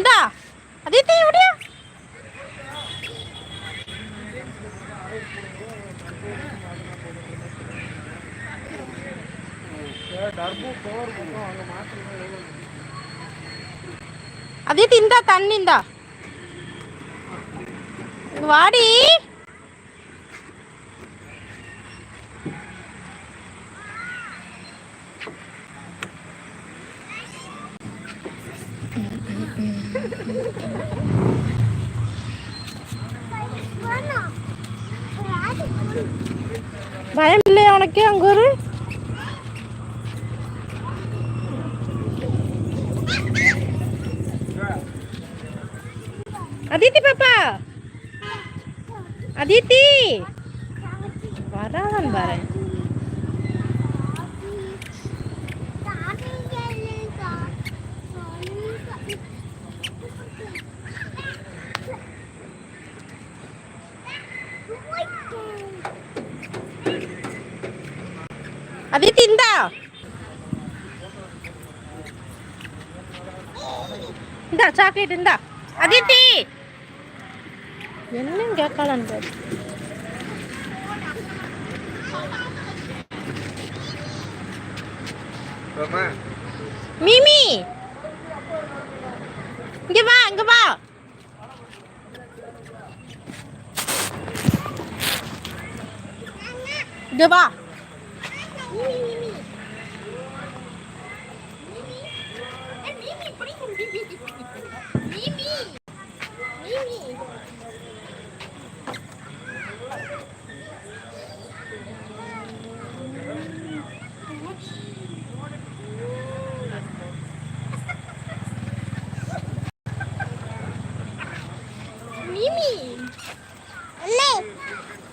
இந்தா அதித்தி எப்படியா அதித்தி இந்தா தண்ணி இந்தா. வாடி பயம் இல்லையா உனக்கு அங்க ஒரு அதித்தி பாப்பா அதித்தி வராதான் பாரு அதித்தி இந்தா இந்தா சாக்லேட் இந்தா அதித்தி என்ன கேட்கலான்னு பாரு மீமி இங்க வா இங்க வா இங்க வா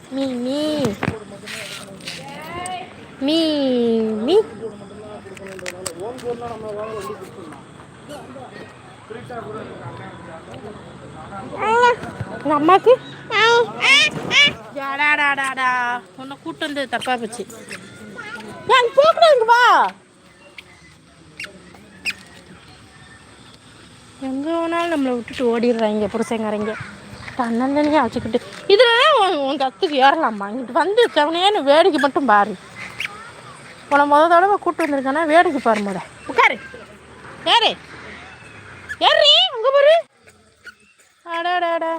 மீமி மீமி உங்க அம்மாக்கு? ஜாடாடாடாடா உன்னை கூட்டு வந்தது தப்பா போச்சு நான் போக்கூடாது வா. எங்கே வேணாலும் நம்மளை விட்டுட்டு ஓடிடுறாங்க புருஷங்காரங்க. தன்னந்தனியாக வச்சுக்கிட்டு. இதில் உன் உன் கத்துக்கு ஏறலாமா இங்கிட்டு வந்து கவனையானு வேடிக்கை மட்டும் பாரு. உன முத தடவை கூப்பிட்டு வந்திருக்கானா வேடிக்கை பாரு முத. உட்காரு. ஏறு ஏறி உங்க பாரு அடாடாடா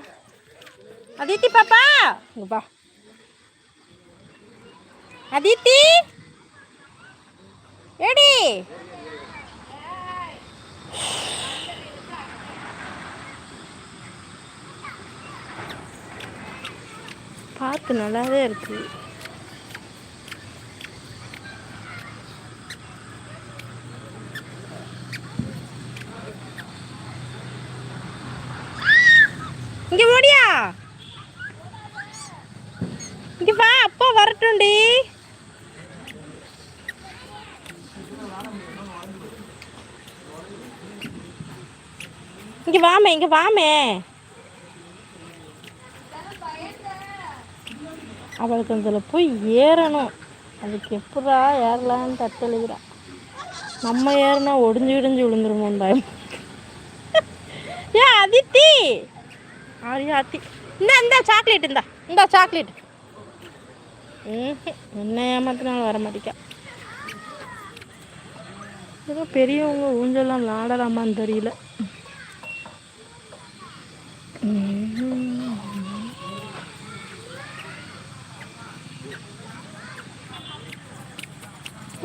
அதித்தி பாப்பா. உங்கப்பா அதித்தி? ஏடி? பார்த்து நல்லாவே இருக்கு இங்க ஓடியா இங்க வா அப்பா வரட்டும்டி. இங்க வாமே இங்க வாமே. அவளுக்கு அதில் போய் ஏறணும். அதுக்கு எப்படா ஏறலான்னு தத்தழுகிறா நம்ம ஏறினா ஒடிஞ்சு விடிஞ்சு விழுந்துருமோன்னு பயம் ஏன் அதித்தி. ஆரியா அத்தி. இந்த இந்த சாக்லேட் இந்தா. இந்த சாக்லேட் என்ன ஏமாத்தினாலும் வர மாட்டேக்கா. ஏதோ பெரியவங்க ஊஞ்சல்லாம் விளாடலாமான்னு தெரியல.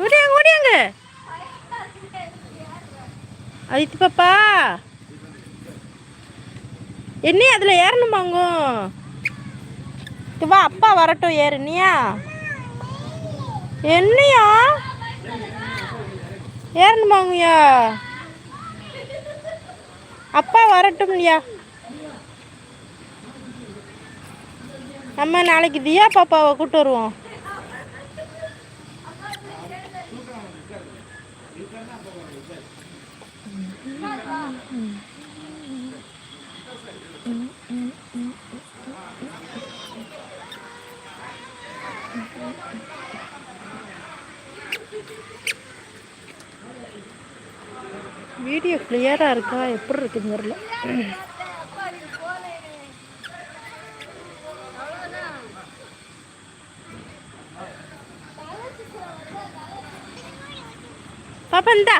ஓடியாங்க ஓடியாங்க அதித்தி பாப்பா. என்ன அதில் ஏறணுமாங்க இது வா அப்பா வரட்டும் ஏறுனியா என்னையா? ஏறணுமாங்கய்யா அப்பா வரட்டும்யா நம்ம நாளைக்கு தியா பாப்பாவை கூப்பிட்டு வருவோம். வீடியோ கிளியராக இருக்கா? எப்படி இருக்குன்னு தெரியல. பாப்பா இந்தா.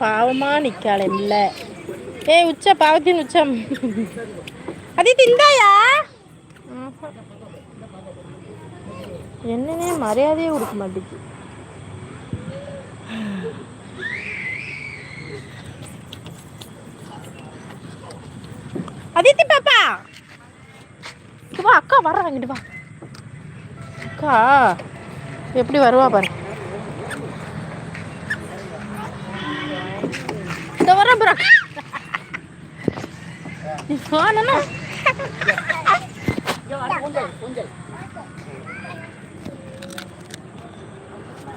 பாவமா நிக்காள இல்ல. ஏய் உச்ச பாவத்தின் உச்சம் அது திந்தாயா என்னன்னே மரியாதையே கொடுக்க மாட்டேங்குது. அதித்தி பாப்பா. வா அக்கா வர்றாங்க வா. அக்கா எப்படி வருவா பாரு. இந்த வர ப்ரோ நீ போனா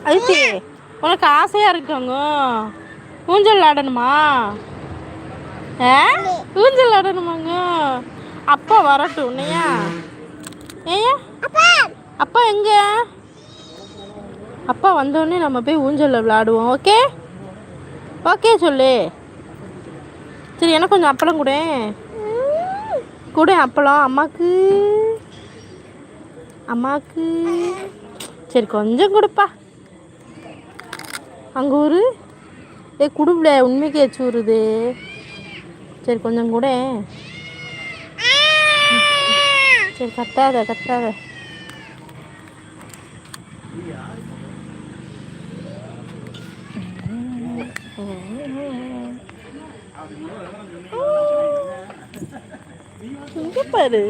அதித்தி உனக்கு ஆசையா இருக்காங்க ஊஞ்சல் ஆடணுமா? ஆ? ஊஞ்சல் ஆடணுமாங்க அப்பா வரட்டும் உன்னையா? ஏயா அப்பா எங்க? அப்பா வந்தோடனே நம்ம போய் ஊஞ்சலில் விளாடுவோம் ஓகே? ஓகே சொல்லு. சரி எனக்கு கொஞ்சம் அப்பளம் கொடு. கொடு அப்பளம் அம்மாக்கு. அம்மாக்கு. சரி கொஞ்சம் கொடுப்பா. அங்கே ஊர். ஏ குடும்பல உண்மைக்கு ஏச்சு வருது சரி கொஞ்சம் கூட. சரி கத்தாத கத்தாத. இங்க பாரு.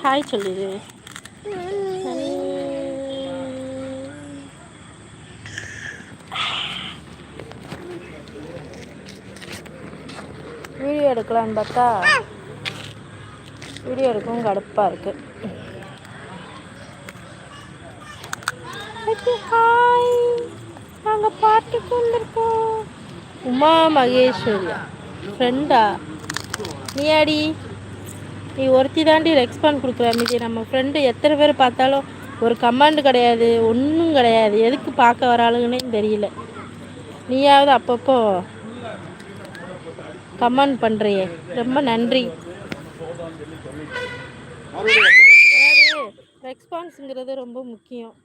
ஹாய் சொல்லிடு வீடியோ எடுக்கலான்னு பார்த்தா வீடியோ எடுக்கவும் கடுப்பாக எல்லாருக்கும் ஹாய் நாங்கள் பாட்டுக்கு வந்திருக்கோம். உமா மகேஸ்வரியா. ஃப்ரெண்டா நீயாடி? நீ ஒருத்தி தாண்டி ரெஸ்பாண்ட் கொடுக்குற மீதி நம்ம ஃப்ரெண்டு எத்தனை பேர் பார்த்தாலும் ஒரு கமெண்ட் கிடையாது ஒன்றும் கிடையாது. எதுக்கு பார்க்க வராளுங்கன்னே தெரியல. நீயாவது அப்பப்போ கமெண்ட் பண்ணுறியே ரொம்ப நன்றி. ரெஸ்பான்ஸுங்கிறது ரொம்ப முக்கியம்.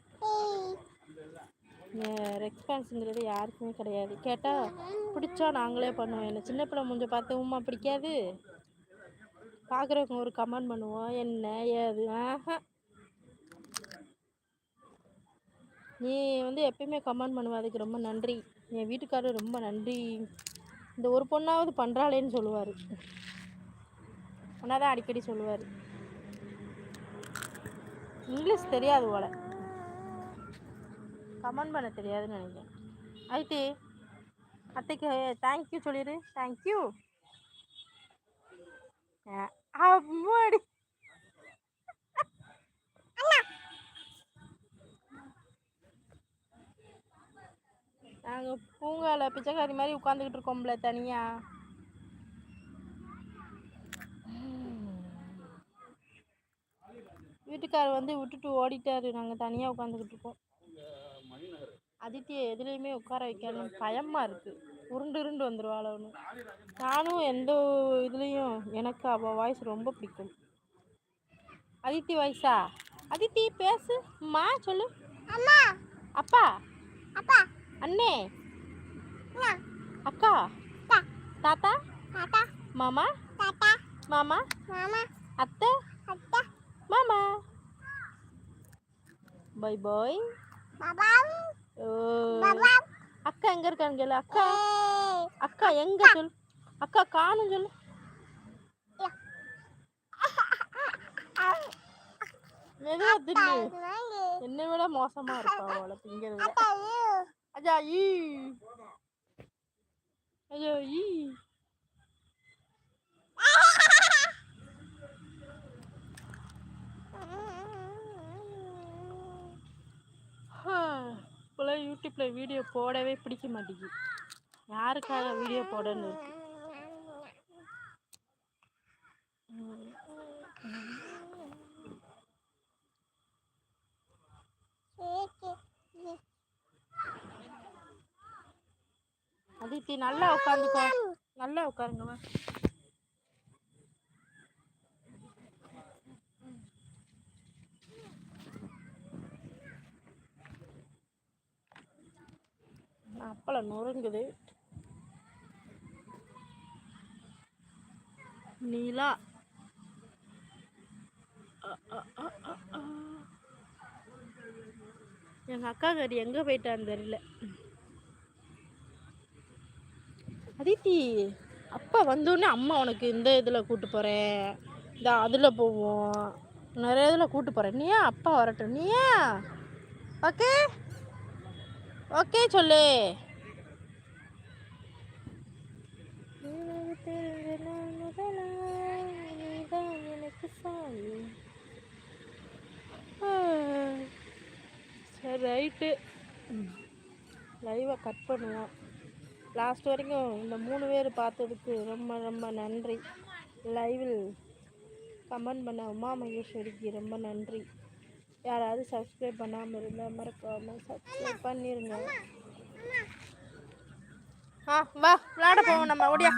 ரெஸ்பான்ஸுங்கிறது யாருக்குமே கிடையாது. கேட்டால் பிடிச்சா நாங்களே பண்ணுவோம். என்ன சின்ன பிள்ளை மூஞ்ச பார்த்தவுமா பிடிக்காது? பார்க்குறவங்க ஒரு கமெண்ட் பண்ணுவோம். என்ன? ஏது? ஆஹா. நீ வந்து எப்பயுமே கமெண்ட் பண்ணுவ அதுக்கு ரொம்ப நன்றி. என் வீட்டுக்காரர் ரொம்ப நன்றி. இந்த ஒரு பொண்ணாவது பண்ணுறாளேன்னு சொல்லுவார். தான் அடிக்கடி சொல்லுவார். இங்கிலீஷ் தெரியாது போல. கமெண்ட் பண்ண தெரியாதுன்னு நினைக்கிறேன். ஐட்டி அத்தைக்கு தேங்க்யூ சொல்லிடு தேங்க்யூ அம்மாடி நாங்கள் பூங்காவில் பிச்சைக்காரி மாதிரி உட்காந்துக்கிட்டு இருக்கோம்ல தனியாக வீட்டுக்காரர் வந்து விட்டுட்டு ஓடிட்டாரு. நாங்கள் தனியாக உட்காந்துக்கிட்டு இருக்கோம். அதித்தியை எதுலேயுமே உட்கார வைக்கணும் பயமாக இருக்குது உருண்டு உருண்டு வந்துடுவாள் அவனு நானும் எந்த இதுலேயும் எனக்கு அவள் வாய்ஸ் ரொம்ப பிடிக்கும். அதித்தி வாய்ஸா அதித்தி பேசு. மா சொல்லு. அம்மா. அப்பா. அப்பா. அண்ணே. அக்கா. தாத்தா. தாத்தா. மாமா. தாத்தா. மாமா. மாமா. அத்தை. அத்தா. மாமா. பை பாய் அக்கா எங்க இருக்கான்னு கேளு. அக்கா. அக்கா எங்க சொல் அக்கா காணும் சொல்லு. மெதுவா தின்னு என்னை விட மோசமா இருப்பா அவளை திங்கிறது அஜா ஈ. ஐயோ ஈ. யூடியூப்பில் வீடியோ போடவே பிடிக்க மாட்டேங்குது. யாருக்காக வீடியோ போடணும் இருக்கு. அதித்தி நல்லா உட்காந்துக்கோ. நல்லா உட்காருங்க வா அப்பளம் நொறுங்குது நீலா. எங்கள் எங்க அக்கா கறி எங்க போயிட்டான்னு தெரியல. அதித்தி அப்பா வந்தோடனே அம்மா உனக்கு இந்த இதில் கூட்டு போகிறேன் இந்த அதில் போவோம். நிறைய இதில் கூட்டு போகிறேன் நீ ஏன் அப்பா வரட்டும். நீ ஏன் ஓகே? ஓகே சொல்லு. சாமி. சரி ரைட்டு லைவை கட் பண்ணுவோம். லாஸ்ட் வரைக்கும் இந்த மூணு பேர் பார்த்ததுக்கு ரொம்ப ரொம்ப நன்றி. லைவில் கமெண்ட் பண்ண உமா மகேஸ்வரிக்கு ரொம்ப நன்றி. யாராவது சப்ஸ்கிரைப் பண்ணாமல் இருந்தால் மறக்காமல் சப்ஸ்கிரைப் பண்ணிருங்க. ஆ வா விளாட போவோம் நம்ம. ஒடியா